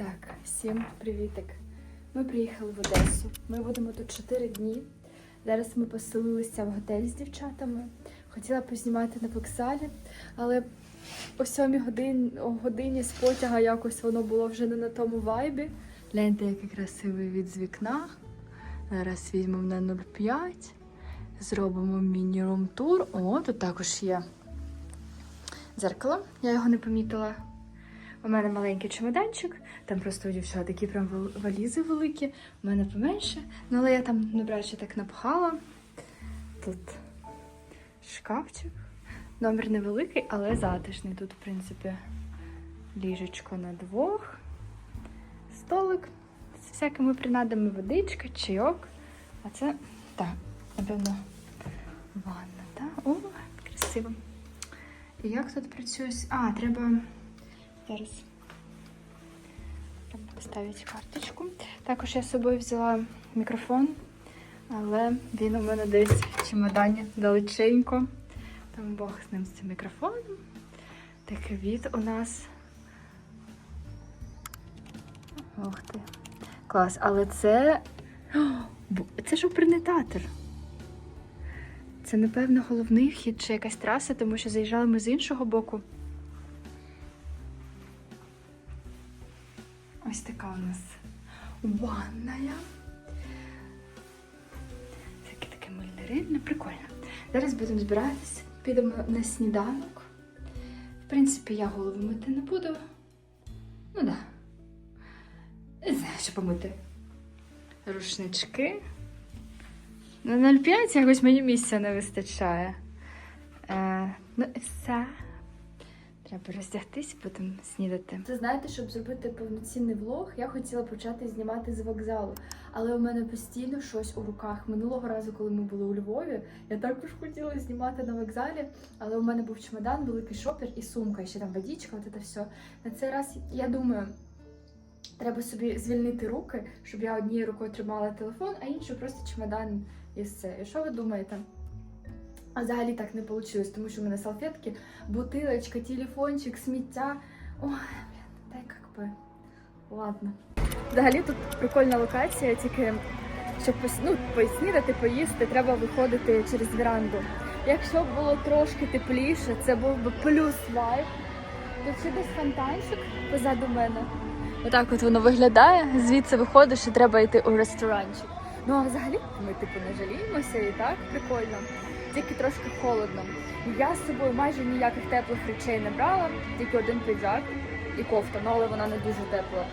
Так, всім привітик. Ми приїхали в Одесу. Ми будемо тут 4 дні. Зараз ми поселилися в готель з дівчатами. Хотіла познімати на вокзалі, але о 7 годин, о годині з потяга якось воно було вже не на тому вайбі. Гляньте, який красивий від з вікна. Зараз візьмемо на 0,5. Зробимо міні-рум-тур. О, тут також є дзеркало. Я його не помітила. У мене маленький чемоданчик, там просто у дівчат такі прям вал- валізи великі, у мене поменше. Ну, але я там небраче так напхала. Тут шкафчик. Номер невеликий, але затишний. Тут, в принципі, ліжечко на двох, столик з всякими принадами, водичка, чайок. А це так, напевно, ванна, так? О, красиво. І як тут працює? А, треба. Зараз треба поставити карточку. Також я з собою взяла мікрофон, але він у мене десь в чемодані далеченько. Там Бог з ним з цим мікрофоном. Такий від у нас. Ох ти. Клас, але це. Це ж опринетатор. Це, напевно, головний вхід чи якась траса, тому що заїжджали ми з іншого боку. Будемо збиратися, підемо на сніданок. В принципі, я голову мити не буду. Ну да. Не знаю, що помити. Рушнички. На 0,5 якось мені місця не вистачає. Е, ну і все. Треба роздягтись, потім снідати. Це знаєте, щоб зробити повноцінний влог, я хотіла почати знімати з вокзалу, але у мене постійно щось у руках. Минулого разу, коли ми були у Львові, я також хотіла знімати на вокзалі, але у мене був чемодан, великий шопер і сумка, і ще там водичка, от це все. На цей раз я думаю. Треба собі звільнити руки, щоб я однією рукою тримала телефон, а іншою просто чемодан і все. І що ви думаєте? А взагалі так не вийшло, тому що в мене салфетки, бутилочка, телефончик, сміття. Ой, блін, та й як би. Ладно. Взагалі тут прикольна локація, тільки щоб ну, поснідати, поїсти, треба виходити через веранду. Якщо б було трошки тепліше, це був би плюс вайб. Тут ще десь фонтанчик позаду мене. Отак от воно виглядає. Звідси виходиш і треба йти у ресторанчик. Ну а взагалі ми типу не жаліємося і так прикольно. Тільки трошки холодно. Я з собою майже ніяких теплих речей не брала, тільки один піджак і кофта, ну але вона не дуже тепла.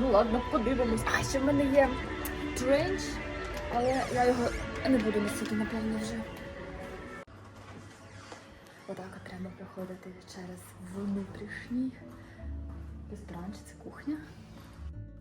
Ну ладно, подивимось. А ще в мене є тренч, але я його не буду носити, напевно, вже. Отак от треба проходити через внутрішній ресторан, чи це кухня.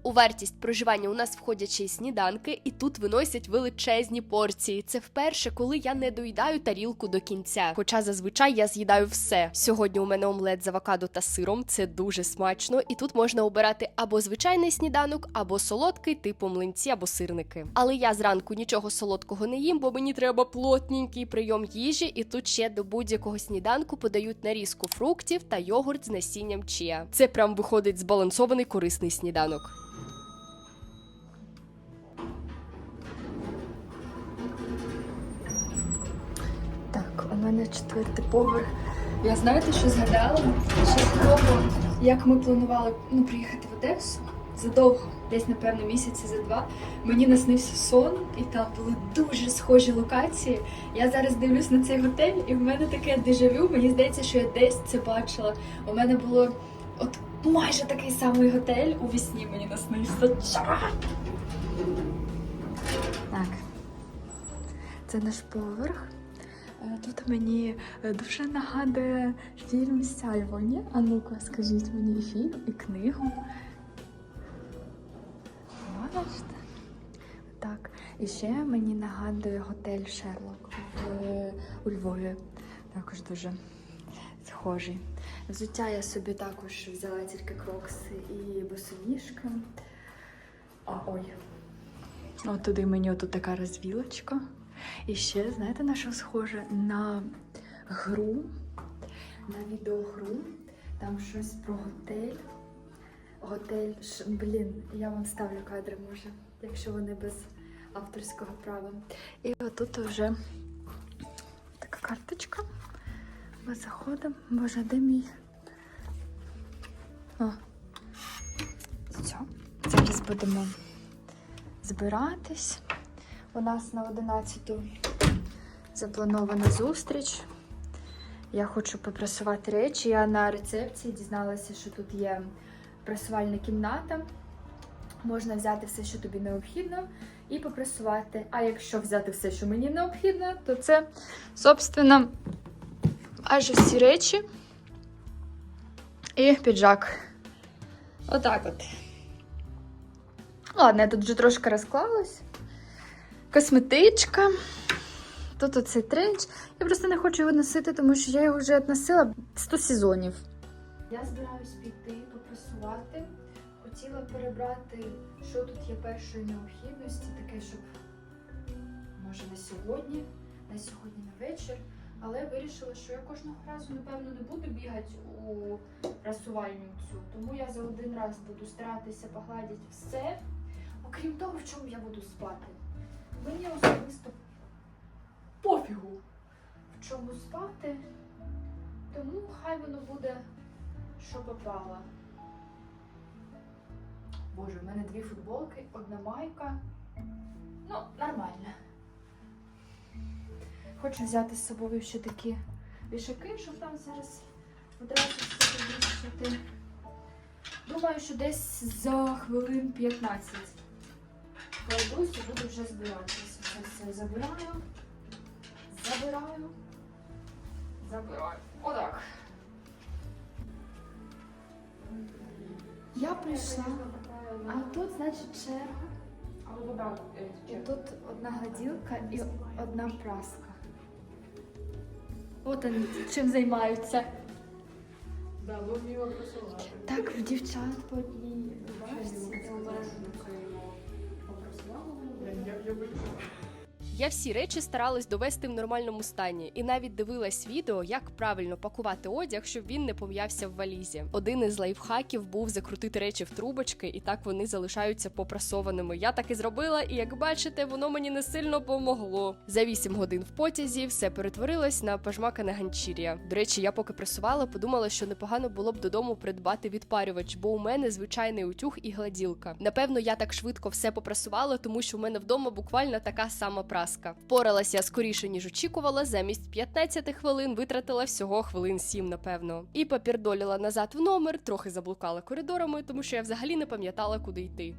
У вартість проживання у нас входять сніданки, і тут виносять величезні порції. Це вперше, коли я не доїдаю тарілку до кінця. Хоча зазвичай я з'їдаю все. Сьогодні у мене омлет з авокадо та сиром. Це дуже смачно, і тут можна обирати або звичайний сніданок, або солодкий, типу млинці або сирники. Але я зранку нічого солодкого не їм, бо мені треба плотненький прийом їжі, і тут ще до будь-якого сніданку подають нарізку фруктів та йогурт з насінням чія. Це прям виходить збалансований корисний сніданок. У мене четвертий поверх. Я знаєте, що згадала? Ще того, як ми планували ну, приїхати в Одесу задовго, десь, напевно, місяці за два. Мені наснився сон, і там були дуже схожі локації. Я зараз дивлюсь на цей готель, і в мене таке дежавю. Мені здається, що я десь це бачила. У мене було от майже такий самий готель у вісні мені наснився. Ча! Так. Це наш поверх. Е, Тут мені е, дуже нагадує фільм Сяйво, ні? А ну-ка, скажіть мені фільм, і книгу. Бачите? Так. І ще мені нагадує готель Шерлок у Львові. Також дуже схожий. Взуття я собі також взяла тільки крокси і босоніжки. А ой. От туди мені отут така розвілочка. І ще, знаєте, на що схоже? На гру, на відеогру. Там щось про готель. готель. Блін, я вам ставлю кадри, може, якщо вони без авторського права. І отут вже така карточка. Ми заходимо. Боже, де мій? О. Все. Зараз будемо збиратись. У нас на 11 запланована зустріч. Я хочу попрасувати речі. Я на рецепції дізналася, що тут є прасувальна кімната. Можна взяти все, що тобі необхідно, і попрасувати. А якщо взяти все, що мені необхідно, то це, собственно, аж всі речі і піджак. Отак от. Ладно, я тут вже трошки розклалась. Косметичка. Тут оцей тренч. Я просто не хочу його носити, тому що я його вже носила 100 сезонів. Я збираюсь піти попрасувати. Хотіла перебрати, що тут є першої необхідності, таке, щоб може на сьогодні, на сьогодні на вечір. Але вирішила, що я кожного разу, напевно, не буду бігати у прасувальню цю. Тому я за один раз буду старатися погладити все, окрім того, в чому я буду спати. Мені особисто пофігу, в чому спати. Тому хай воно буде, що попало. Боже, у мене дві футболки, одна майка. Ну, нормально. Хочу взяти з собою ще такі вішаки, щоб там зараз одразу все повішати. Думаю, що десь за хвилин 15 пройдусь і буду вже збиратися. Це все забираю, забираю, забираю. Отак. Я прийшла, а тут, значить, черга. Е, І тут одна гаділка і одна праска. От вони чим займаються. Просувати. Так, в дівчат по одній рубашці. Я, боюся. Я всі речі старалась довести в нормальному стані, і навіть дивилась відео, як правильно пакувати одяг, щоб він не пом'явся в валізі. Один із лайфхаків був закрутити речі в трубочки, і так вони залишаються попрасованими. Я так і зробила, і як бачите, воно мені не сильно помогло. За 8 годин в потязі все перетворилось на пожмакане ганчір'я. До речі, я поки прасувала, подумала, що непогано було б додому придбати відпарювач, бо у мене звичайний утюг і гладілка. Напевно, я так швидко все попрасувала, тому що у мене вдома буквально така сама праска. Впоралася скоріше, ніж очікувала. Замість 15 хвилин витратила всього хвилин 7, напевно. І попірдоліла назад в номер, трохи заблукала коридорами, тому що я взагалі не пам'ятала, куди йти.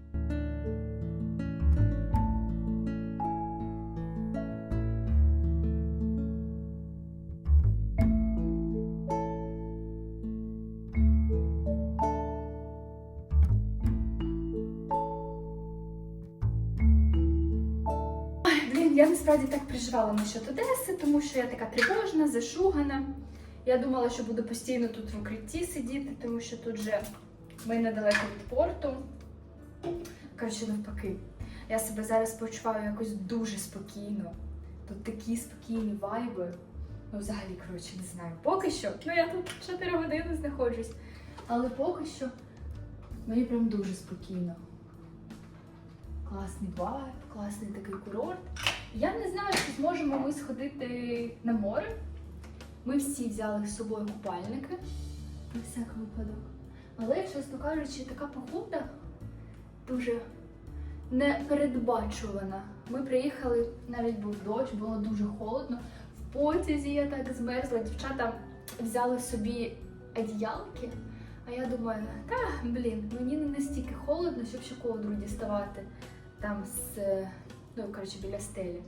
Я насправді так переживала насчет Одеси, тому що я така тривожна, зашугана. Я думала, що буду постійно тут в укритті сидіти, тому що тут же ми недалеко від порту. Коротше, навпаки. Я себе зараз почуваю якось дуже спокійно. Тут такі спокійні вайби. Ну, взагалі, коротше, не знаю. Поки що, ну я тут 4 години знаходжусь. Але поки що мені прям дуже спокійно. Класний вайб, класний такий курорт. Я не знаю, чи зможемо ми сходити на море. Ми всі взяли з собою купальники на всяк випадок. Але, чесно кажучи, така погода дуже непередбачувана. Ми приїхали, навіть був дощ, було дуже холодно. В потязі я так змерзла. Дівчата взяли собі одіялки. А я думаю, та блін, мені не настільки холодно, щоб ще ковдру діставати там з ну коротше біля стелі.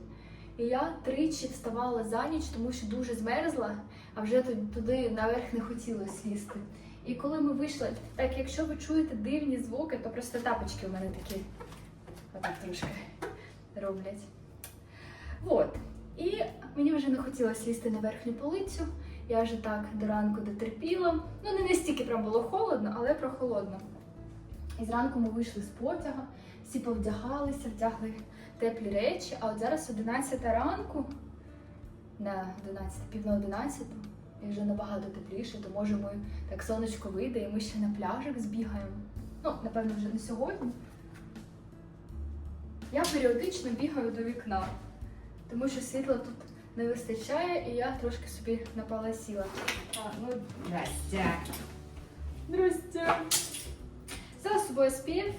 І я тричі вставала за ніч, тому що дуже змерзла, а вже туди, наверх не хотілося лізти. І коли ми вийшли, так якщо ви чуєте дивні звуки, то просто тапочки у мене такі отак трошки роблять. От. І мені вже не хотілося лізти на верхню полицю. Я вже так до ранку дотерпіла. Ну, не настільки прям було холодно, але прохолодно. І зранку ми вийшли з потяга, всі повдягалися, вдягли теплі речі. А от зараз 11 ранку, на 11, пів на 11, і вже набагато тепліше, то може ми так сонечко вийде, і ми ще на пляжик збігаємо. Ну, напевно, вже не сьогодні. Я періодично бігаю до вікна, тому що світла тут не вистачає, і я трошки собі напала сіла. А, ну, здрастя. Здрастя. Взяла з собою спів.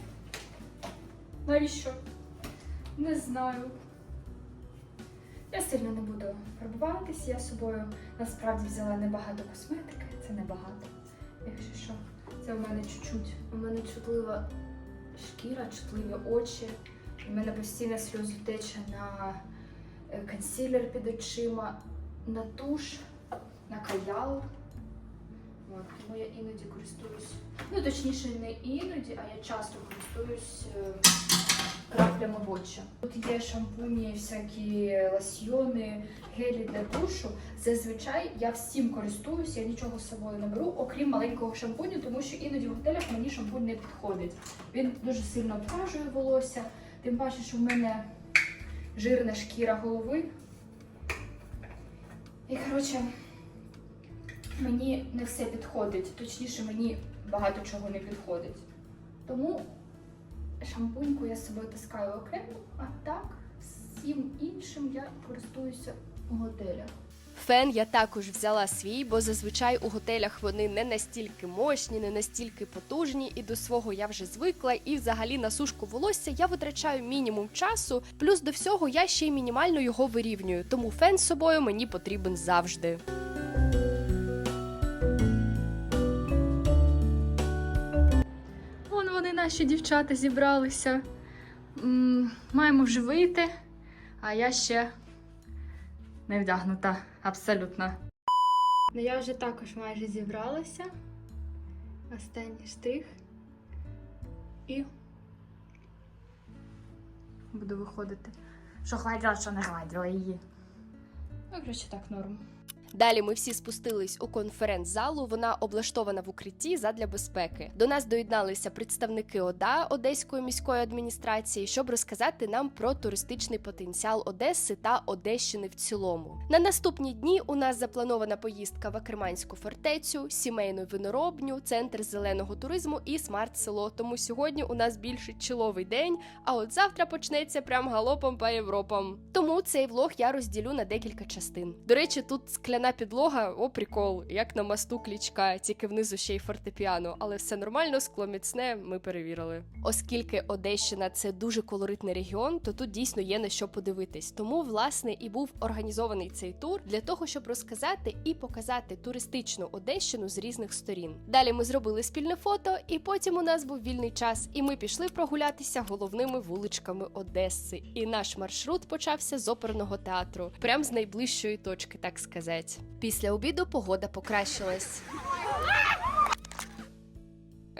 Навіщо? Не знаю. Я сильно не буду фарбуватись, я з собою насправді взяла небагато косметики, це небагато. Якщо що, це у мене чуть-чуть. У мене чутлива шкіра, чутливі очі. У мене постійно сльозу тече на е, консилер під очима, на туш, на каял. От, тому я іноді користуюсь. Ну, точніше, не іноді, а я часто користуюсь е, краплями в очі. Тут є шампуні, всякі лосьйони, гелі для душу. Зазвичай я всім користуюсь, я нічого з собою не беру, окрім маленького шампуню, тому що іноді в готелях мені шампунь не підходить. Він дуже сильно обтяжує волосся, тим паче, що в мене жирна шкіра голови. І коротше, мені не все підходить, точніше, мені багато чого не підходить. Тому шампуньку я з собою таскаю окремо, а так всім іншим я користуюся у готелях. Фен я також взяла свій, бо зазвичай у готелях вони не настільки мощні, не настільки потужні, і до свого я вже звикла. І взагалі на сушку волосся я витрачаю мінімум часу. Плюс до всього я ще й мінімально його вирівнюю. Тому фен з собою мені потрібен завжди. Наші дівчата, зібралися. Маємо вже вийти, а я ще не вдягнута абсолютно. Ну, я вже також майже зібралася. Останній штрих. І буду виходити. Що гладила, що не гладила її. Ну, коротше, так, норм. Далі ми всі спустились у конференц-залу. Вона облаштована в укритті задля безпеки. До нас доєдналися представники ОДА Одеської міської адміністрації, щоб розказати нам про туристичний потенціал Одеси та Одещини в цілому. На наступні дні у нас запланована поїздка в Акерманську фортецю, сімейну виноробню, центр зеленого туризму і смарт-село. Тому сьогодні у нас більше чоловий день. А от завтра почнеться прям галопом по Європам. Тому цей влог я розділю на декілька частин. До речі, тут скляна підлога, о прикол, як на мосту клічка, тільки внизу ще й фортепіано, але все нормально, скло міцне, ми перевірили. Оскільки Одещина це дуже колоритний регіон, то тут дійсно є на що подивитись. Тому, власне, і був організований цей тур для того, щоб розказати і показати туристичну Одещину з різних сторін. Далі ми зробили спільне фото, і потім у нас був вільний час, і ми пішли прогулятися головними вуличками Одеси. І наш маршрут почався з оперного театру, прям з найближчої точки, так сказати. Після обіду погода покращилась.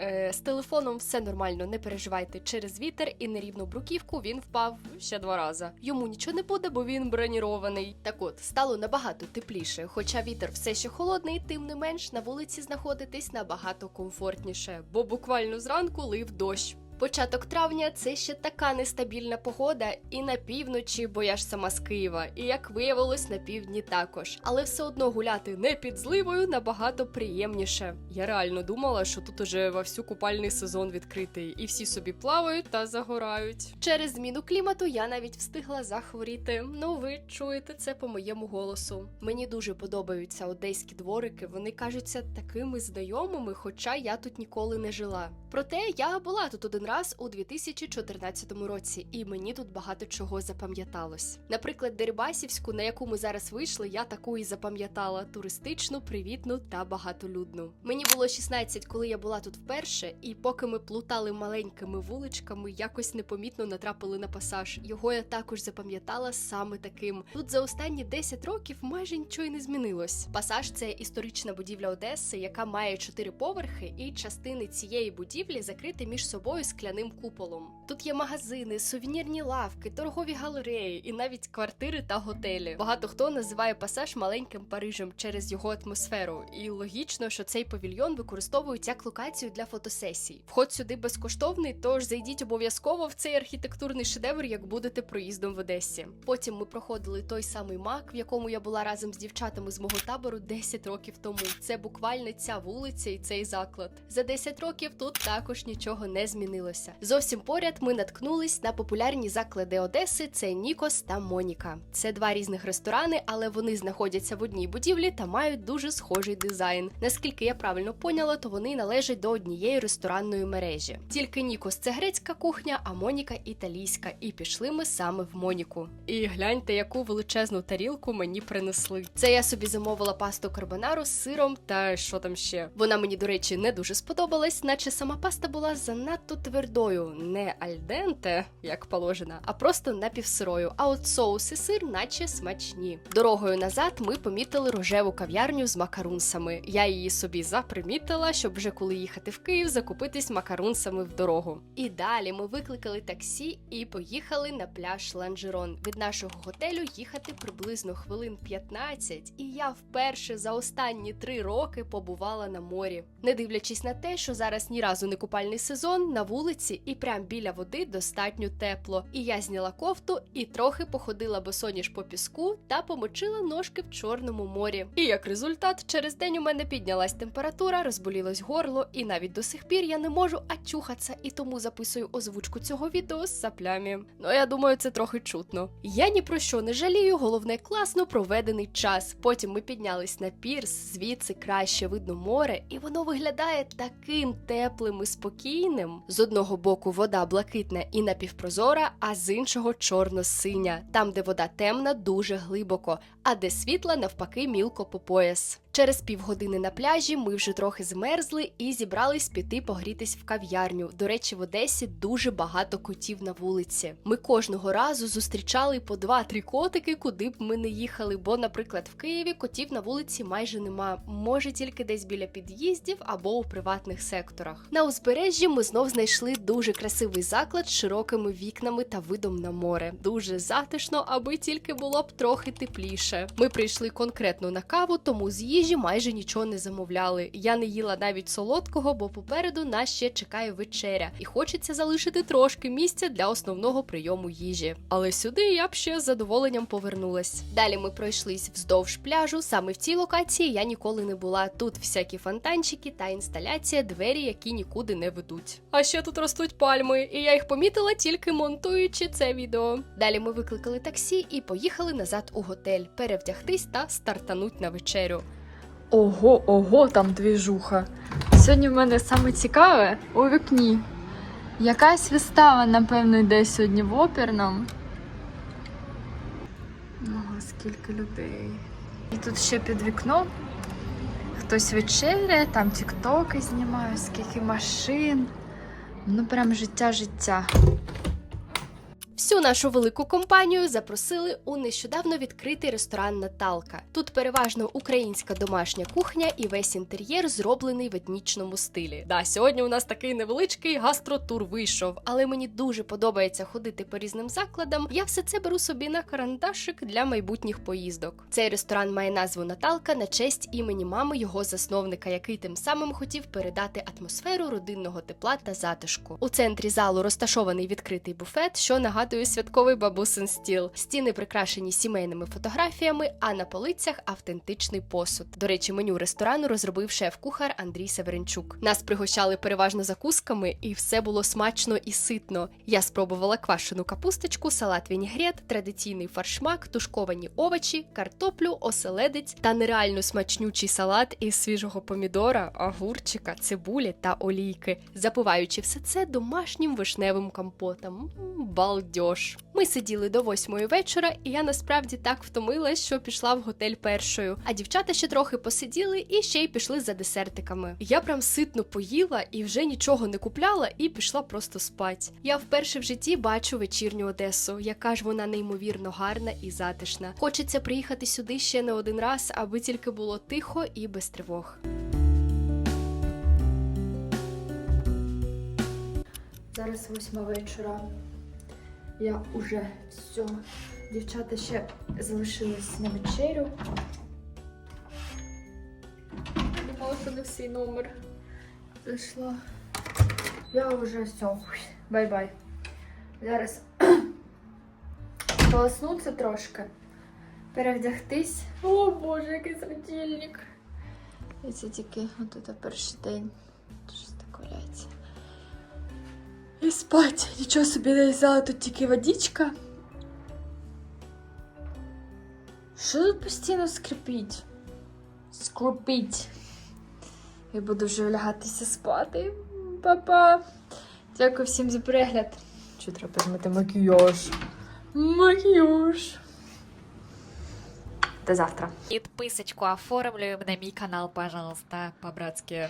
Е, з телефоном все нормально, не переживайте. Через вітер і нерівну бруківку він впав ще два рази. Йому нічого не буде, бо він бронірований. Так от стало набагато тепліше. Хоча вітер все ще холодний, тим не менш на вулиці знаходитись набагато комфортніше, бо буквально зранку лив дощ. Початок травня це ще така нестабільна погода, і на півночі, бо я ж сама з Києва, і як виявилось, на півдні також. Але все одно гуляти не під зливою набагато приємніше. Я реально думала, що тут уже вовсю купальний сезон відкритий, і всі собі плавають та загорають. Через зміну клімату я навіть встигла захворіти. Ну, ви чуєте це по моєму голосу. Мені дуже подобаються одеські дворики. Вони кажуться такими знайомими, хоча я тут ніколи не жила. Проте я була тут один раз у 2014 році, і мені тут багато чого запам'яталось. Наприклад, Дерибасівську, на яку ми зараз вийшли, я таку і запам'ятала: туристичну, привітну та багатолюдну. Мені було 16, коли я була тут вперше, і поки ми плутали маленькими вуличками, якось непомітно натрапили на пасаж. Його я також запам'ятала саме таким. Тут за останні 10 років майже нічого й не змінилось. Пасаж це історична будівля Одеси, яка має чотири поверхи, і частини цієї будівлі закриті між собою скляним куполом. Тут є магазини, сувенірні лавки, торгові галереї і навіть квартири та готелі. Багато хто називає пасаж маленьким Парижем через його атмосферу, і логічно, що цей павільйон використовують як локацію для фотосесій. Вход сюди безкоштовний, тож зайдіть обов'язково в цей архітектурний шедевр, як будете проїздом в Одесі. Потім ми проходили той самий мак, в якому я була разом з дівчатами з мого табору 10 років тому. Це буквально ця вулиця і цей заклад. За 10 років тут також нічого не змінилося. Зовсім поряд ми наткнулись на популярні заклади Одеси: це Нікос та Моніка. Це два різних ресторани, але вони знаходяться в одній будівлі та мають дуже схожий дизайн. Наскільки я правильно поняла, то вони належать до однієї ресторанної мережі. Тільки Нікос це грецька кухня, а Моніка італійська. І пішли ми саме в Моніку. І гляньте, яку величезну тарілку мені принесли. Це я собі замовила пасту карбонару з сиром та що там ще. Вона мені, до речі, не дуже сподобалась, наче сама паста була занадто твердою, не альденте, як положено, а просто напівсирою. А от соус і сир, наче смачні. Дорогою назад ми помітили рожеву кав'ярню з макарунсами. Я її собі запримітила, щоб вже коли їхати в Київ, закупитись макарунсами в дорогу. І далі ми викликали таксі і поїхали на пляж Ланжерон. Від нашого готелю їхати приблизно хвилин 15, і я вперше за останні три роки побувала на морі. Не дивлячись на те, що зараз ні разу не купальний сезон, на вулиці і прям біля води достатньо тепло. І я зняла кофту і трохи походила босоніж по піску та помочила ножки в чорному морі. І як результат, через день у мене піднялась температура, розболілось горло, і навіть до сих пір я не можу очухатися, і тому записую озвучку цього відео з саплями. Ну я думаю, це трохи чутно. Я ні про що не жалію, головне класно проведений час. Потім ми піднялись на пірс, звідси краще видно море, і воно виглядає таким теплим і спокійним. З одного боку вода блакитна і напівпрозора, а з іншого чорно-синя. Там, де вода темна, дуже глибоко, а де світла навпаки мілко по пояс. Через півгодини на пляжі ми вже трохи змерзли і зібрались піти погрітись в кав'ярню. До речі, в Одесі дуже багато котів на вулиці. Ми кожного разу зустрічали по два-три котики, куди б ми не їхали. Бо, наприклад, в Києві котів на вулиці майже нема. Може тільки десь біля під'їздів або у приватних секторах. На узбережжі ми знов знайшли дуже красивий заклад з широкими вікнами та видом на море. Дуже затишно, аби тільки було б трохи тепліше. Ми прийшли конкретно на каву, тому з їжі майже нічого не замовляли. Я не їла навіть солодкого, бо попереду нас ще чекає вечеря, і хочеться залишити трошки місця для основного прийому їжі. Але сюди я б ще з задоволенням повернулась. Далі ми пройшлись вздовж пляжу. Саме в цій локації я ніколи не була. Тут всякі фонтанчики та інсталяція, двері, які нікуди не ведуть. А ще тут ростуть пальми, і я їх помітила тільки монтуючи це відео. Далі ми викликали таксі і поїхали назад у готель, перевдягтись та стартануть на вечерю. Ого, ого, там двіжуха. Сьогодні в мене саме цікаве у вікні. Якась вистава, напевно, йде сьогодні в оперному. Ого, скільки людей. І тут ще під вікном хтось вечеряє, там тіктоки знімає, скільки машин. Ну, прям життя життя. Всю нашу велику компанію запросили у нещодавно відкритий ресторан Наталка. Тут переважно українська домашня кухня і весь інтер'єр зроблений в етнічному стилі. Да, сьогодні у нас такий невеличкий гастротур вийшов, але мені дуже подобається ходити по різним закладам. Я все це беру собі на карандашик для майбутніх поїздок. Цей ресторан має назву Наталка на честь імені мами його засновника, який тим самим хотів передати атмосферу родинного тепла та затишку. У центрі залу розташований відкритий буфет, що нагадує святковий бабусин стіл. Стіни прикрашені сімейними фотографіями, а на полицях автентичний посуд. До речі, меню ресторану розробив шеф-кухар Андрій Северенчук. Нас пригощали переважно закусками, і все було смачно і ситно. Я спробувала квашену капусточку, салат вінігрет, традиційний фаршмак, тушковані овочі, картоплю, оселедець та нереально смачнючий салат із свіжого помідора, огурчика, цибулі та олійки, запиваючи все це домашнім вишневим компотом. М, Балдьош. Ми сиділи до восьмої вечора, і я насправді так втомилась, що пішла в готель першою. А дівчата ще трохи посиділи і ще й пішли за десертиками. Я прям ситно поїла і вже нічого не купляла, і пішла просто спать. Я вперше в житті бачу вечірню Одесу, яка ж вона неймовірно гарна і затишна. Хочеться приїхати сюди ще не один раз, аби тільки було тихо і без тривог. Зараз восьма вечора. Я уже все. Дівчата ще залишились на вечерю. Думала, що не всій номер зайшла. Я вже все. Бай-бай. Зараз полоснуться трошки. Перевдягтись. О боже, який светильник. Це тільки отут перший день. Щось так валяється. І спать. Нічого собі не взяла, тут тільки водичка. Що тут постійно скрипить? Скрипить. Я буду вже лягатися спати. Па-па. Дякую всім за перегляд. Що треба змити макіяж? Макіяж. До завтра. Підписочку оформлюємо на мій канал, пожалуйста, по-братськи.